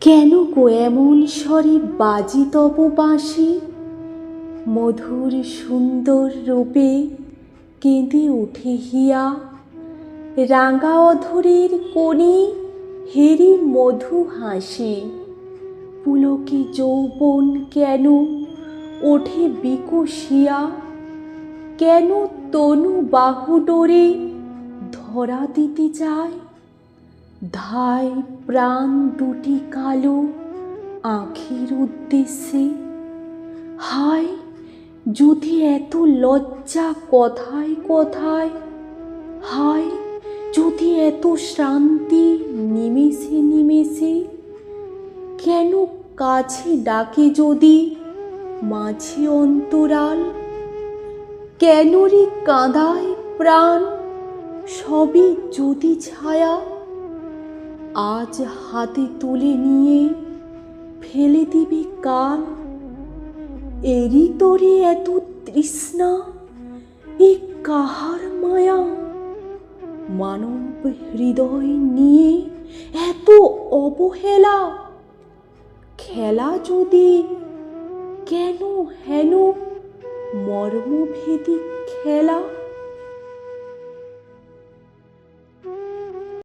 কেন গো এমন স্বরে বাজি তব বাঁশি? মধুর সুন্দর রূপে কেঁদে উঠে হিয়া। রাঙা অধরের কোণে হেরি মধু হাসি। পুলকি যৌবন কেন ওঠে বিকশিয়া কেন তনু বাহু ডোরে ধরা দিতে চায়? ধায় প্রাণ দুটি কালো আঁখির উদ্দেশ্যে। হায়, যদি এত লজ্জা কথায় কথায়। হায়, যদি এত শান্তি নিমেষে নিমেষে। কেন কাছে ডাকে যদি মাঝে অন্তরাল? কেন রে কাঁদায় প্রাণ? সবই যদি ছায়া আজ হাতে তুলে নিয়ে ফেলে দিবি কাল এরই তোরে এত তৃষ্ণা, এ কাহার মায়া? মানব হৃদয় নিয়ে এত অবহেলা, খেলা যদি কেন হেন? মর্মভেদী খেলা